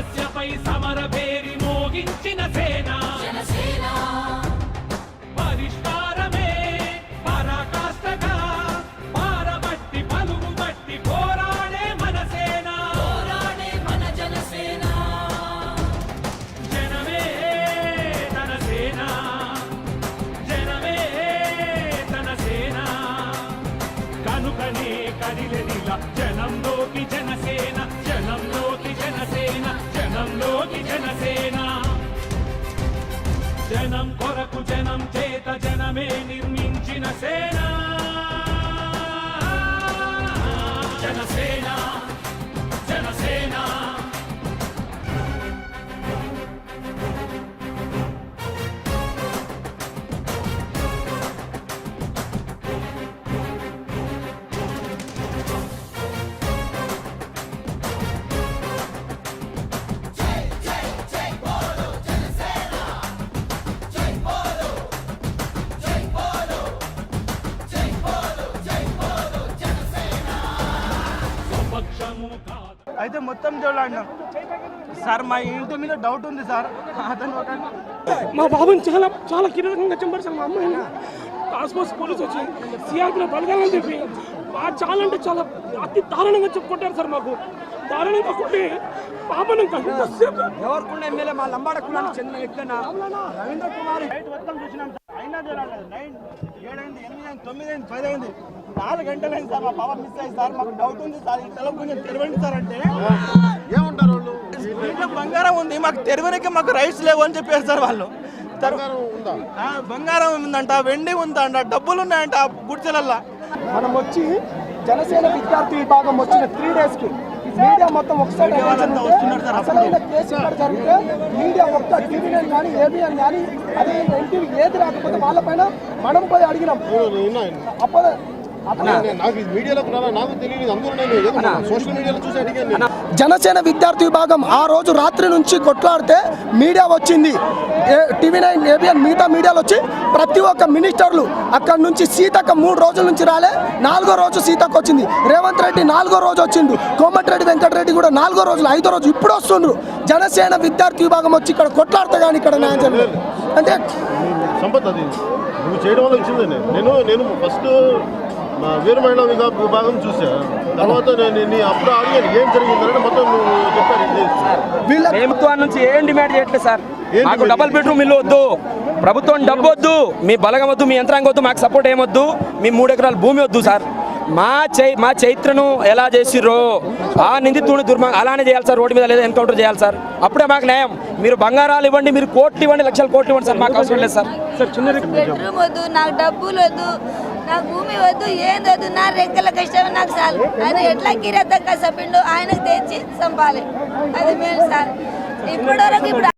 సమస్యపై సమర పేరి మోగించిన సేన. పరిష్కారమే పరాకాష్టగా పారబట్టి పలుగుబట్టి కనుకనే అయితే మొత్తం చూడాడినాం సార్ మా ఇంటి మీద డౌట్ ఉంది సార్. అతను మా బాబుని చాలా చాలా కీలకంగా చంపేశారు మా అమ్మాయిని టాస్క్ పోలీసు వచ్చి సిఆర్పీలో బలగాలని చెప్పి చాలా అంటే చాలా అతి దారుణంగా చెప్పుకుంటారు సార్ మాకు. దారుణంగా కొట్టి పాపను ఎవరికున్న ఎమ్మెల్యే? మా లంబాడ కులానికి చెందిన వ్యక్తి రవీంద్ర కుమార్. మొత్తం చూసినాం సార్. అయినా చూడాలి అయింది తొమ్మిది అయింది పది అయింది. నాలుగు గంటలు అయింది సార్ మా పాప మిస్ అయింది సార్ మాకు డౌట్ ఉంది సార్ ఈ తల కొంచెం తెరవండి సార్ అంటే. ఏమంటారు వాళ్ళు? ఇంట్లో బంగారం ఉంది మాకు తెరవనికి మాకు రైట్స్ లేవు అని చెప్పారు సార్ వాళ్ళు. బంగారం ఉందా? ఆ, బంగారం ఉందంట వెండి ఉందంట డబ్బులు ఉన్నాయంట గుడిసెలల్లా. మనం వచ్చి జనసేన విద్యార్థి విభాగం వచ్చిన త్రీ డేస్కి మీడియా మొత్తం ఒకసారి. అసలైన కేసు ఇక్కడ జరిగితే మీడియా ఒక్క టీవీఎన్ కానీ ఏబిఎన్ కానీ అదే ఎన్టీవీ ఏది రాకపోతే వాళ్ళపైన మనం పోయి అడిగినాం. అప్పుడు జనసేన విద్యార్థి విభాగం ఆ రోజు రాత్రి నుంచి కొట్లాడితే మీడియా వచ్చింది. టీవీ నైన్ ఏబిఎన్ మిగతా మీడియాలు వచ్చి ప్రతి ఒక్క మినిస్టర్లు అక్కడ నుంచి సీతక్క మూడు రోజుల నుంచి రాలే నాలుగో రోజు సీతక్క వచ్చింది. రేవంత్ రెడ్డి నాలుగో రోజు వచ్చిండు. కోమటిరెడ్డి వెంకటరెడ్డి కూడా నాలుగో రోజులు ఐదో రోజు ఇప్పుడు వస్తుండ్రు. జనసేన విద్యార్థి విభాగం వచ్చి ఇక్కడ కొట్లాడితే కానీ ఇక్కడ న్యాయం జరగలేదు అంటే సంపత్ అది. నువ్వు చేయడం వల్ల నేను. నేను ఫస్ట్ వీర మహిళా విభా- విభాగం చూసా తర్వాత నేను అప్పుడు అడిగాను ఏం జరిగిందంటే మొత్తం నువ్వు చెప్పారు ప్రభుత్వం నుంచి ఏం డిమాండ్ చేయట్లేదు సార్. మాకు డబుల్ బెడ్రూమ్ ఇల్లు వద్దు. ప్రభుత్వం డబ్బు వద్దు. మీ బలగం వద్దు మీ యంత్రాంగం వద్దు మాకు సపోర్ట్ ఏమొద్దు మీ మూడు ఎకరాల భూమి వద్దు సార్. మా చై మా చైత్రను ఎలా చేసిర్రో ఆ నిందితుడిని దుర్మ అలానే చేయాలి సార్. రోడ్డు మీద లేదా ఎన్కౌంటర్ చేయాలి సార్. అప్పుడే మాకు న్యాయం. మీరు బంగారాలు ఇవ్వండి మీరు కోట్లు ఇవ్వండి లక్షల కోట్లు ఇవ్వండి సార్. మాకు అవసరం లేదు సార్. నాకు డబ్బులు వద్దు. నాకు భూమి వద్దు ఏం వద్దు నా రెక్కల కష్టం నాకు చాలు. ఆయన ఎట్లా కిరత కసపిండు ఆయనకు తెచ్చి చంపాలి అది మేము సార్. ఇప్పటి వరకు ఇప్పుడు